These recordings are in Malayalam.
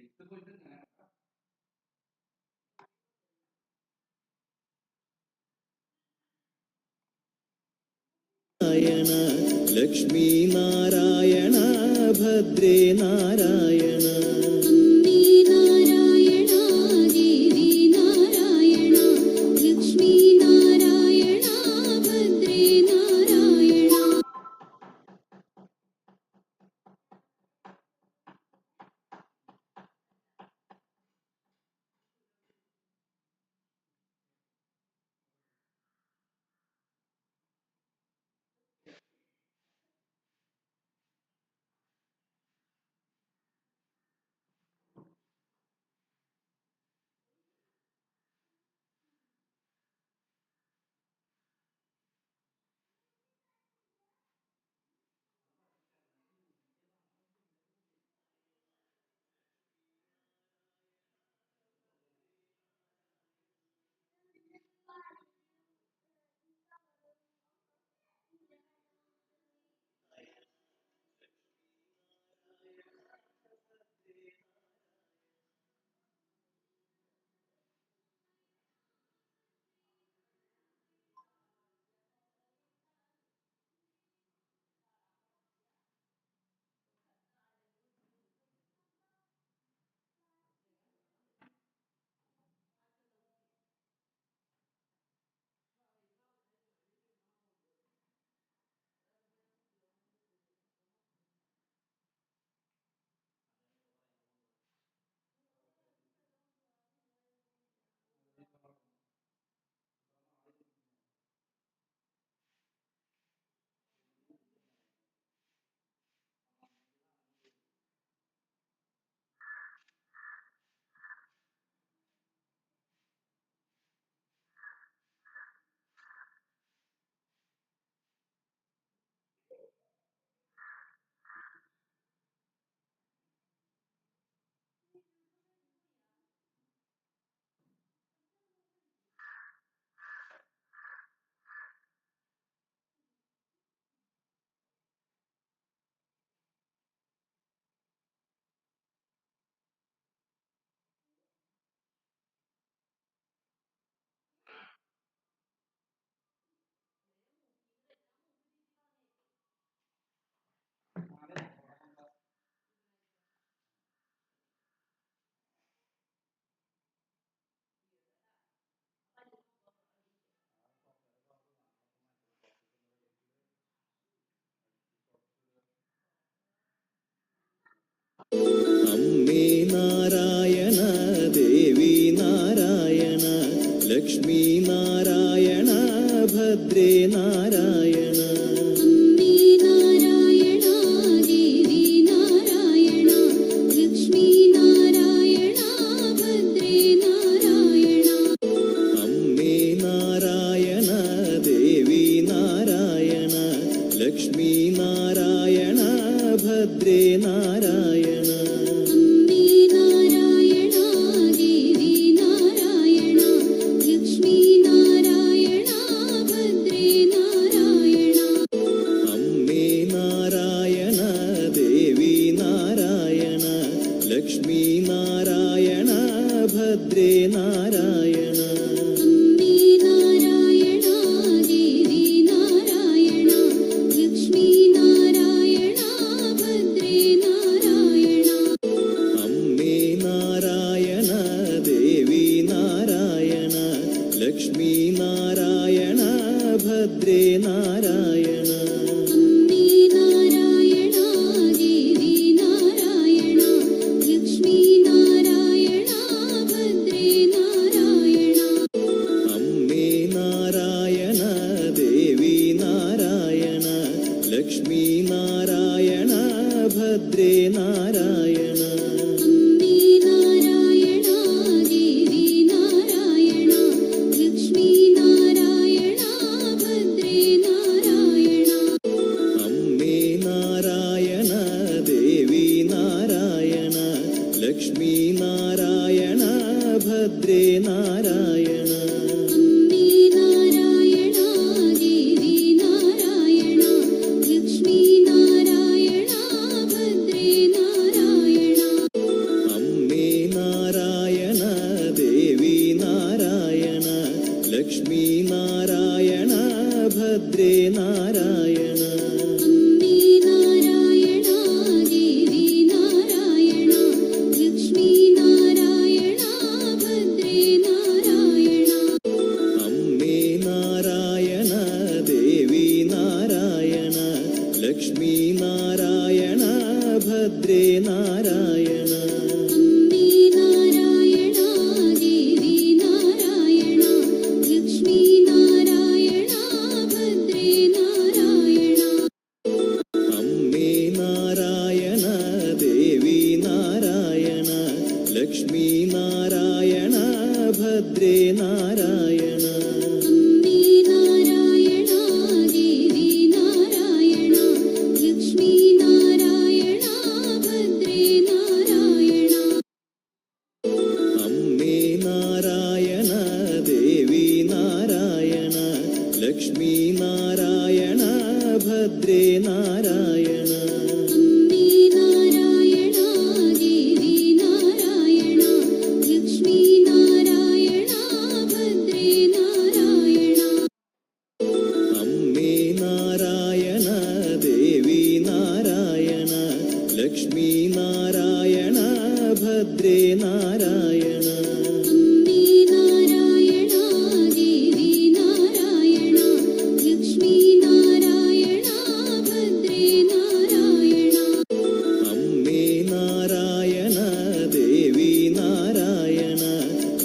series. The question and answer. Lakshmi Narayan भद्रे नारायण ലക്ഷ്മി നാരായണ ഭദ്രേ നാരായണ. य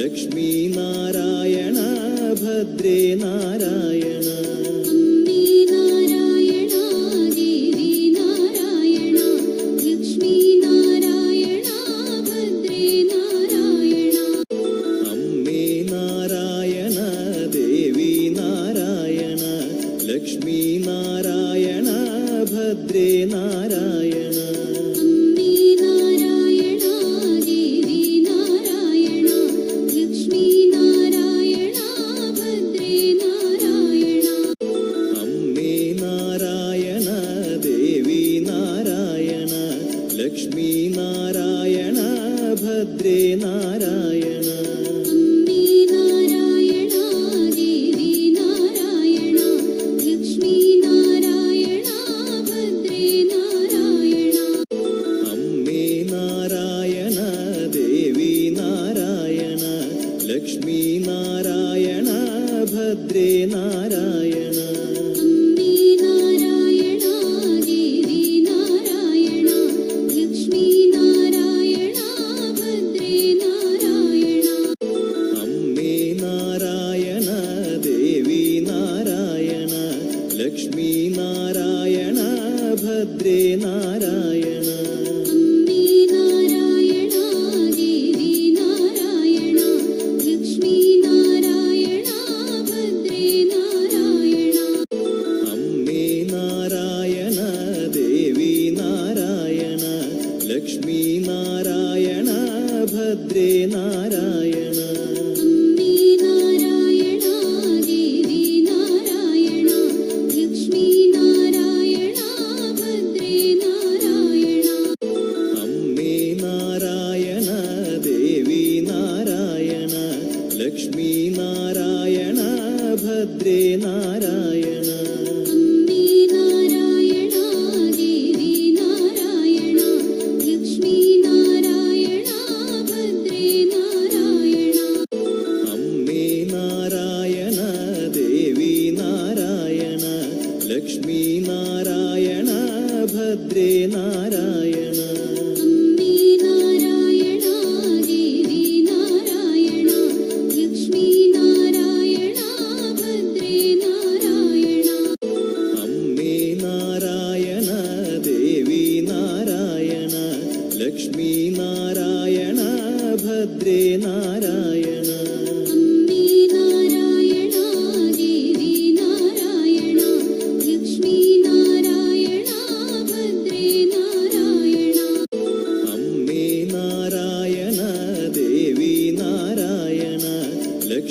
ലക്ഷ്മീ നാരായണ ഭദ്രേ നാരായണ.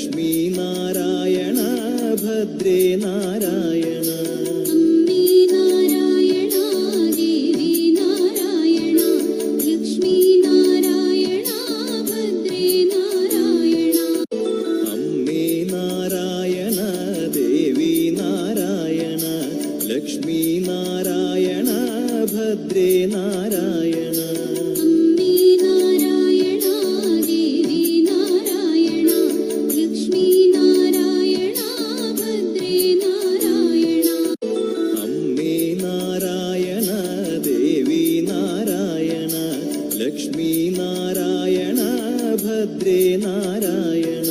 ലക്ഷ്മീ നാരായണ ഭദ്രേ നാരായണ ഭദ്രേ നാരായണ.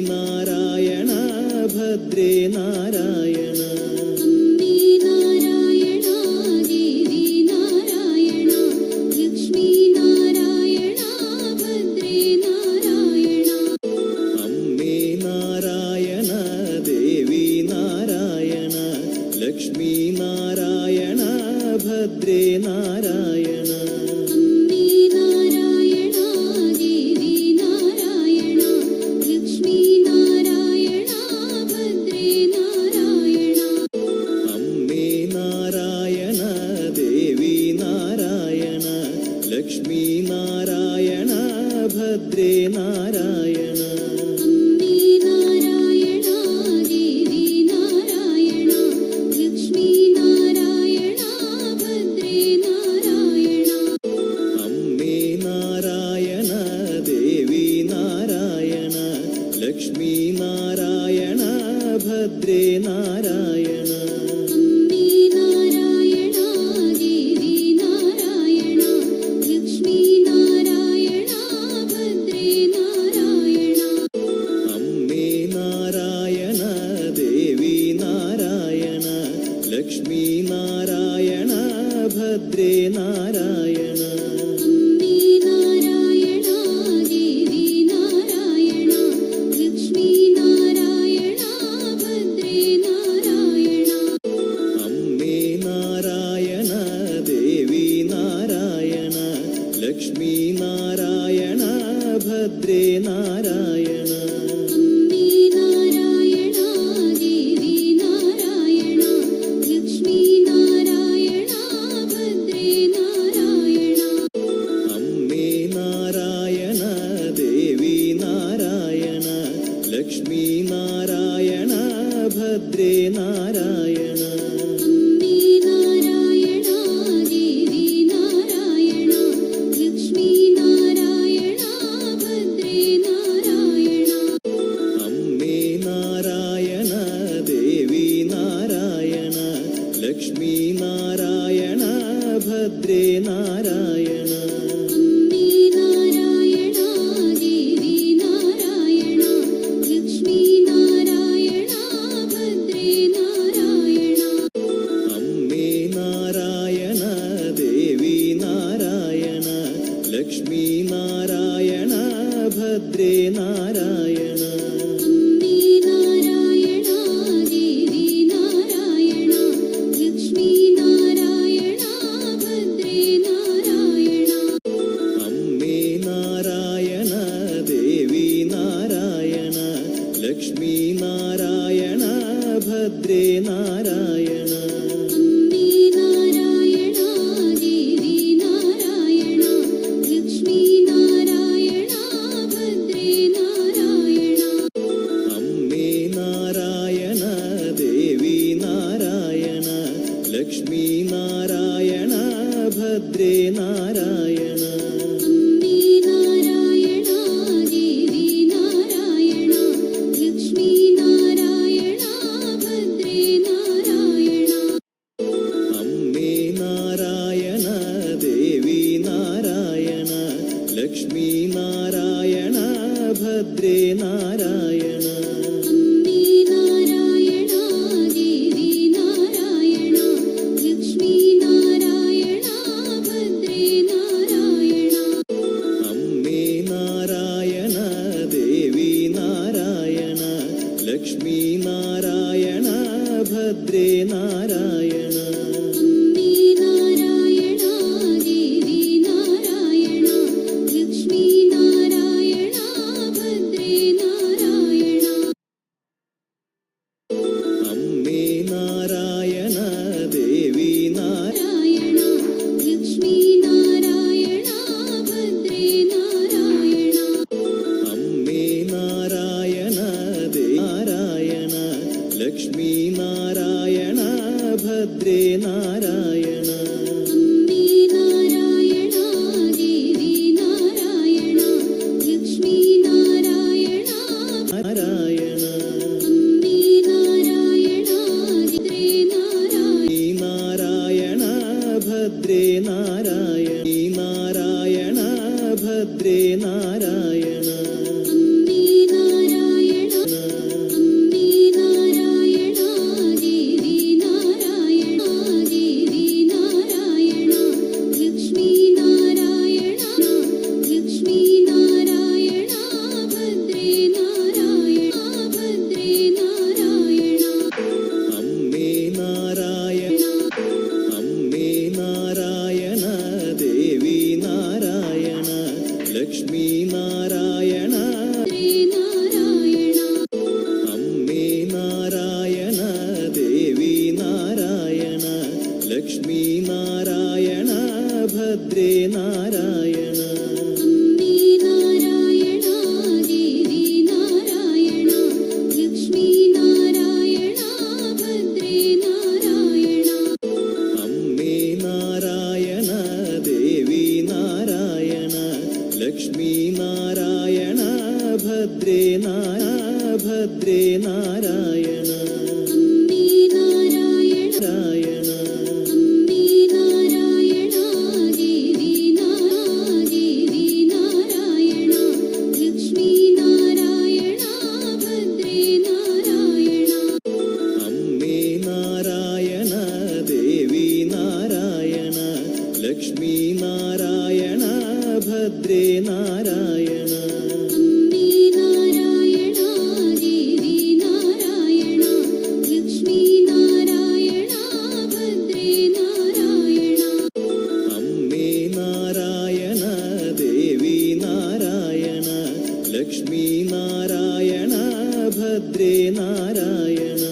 നാരായണ ഭദ്രേ നാരായണ. ലക്ഷ്മി നാരായണ ഭദ്രേ നാരായണ. നാരായണ. ഭദ്രേ നാരായണ ഭദ്രേ നാരായണ. ലക്ഷ്മി നാരായണ ഭദ്രേ നാരായണ.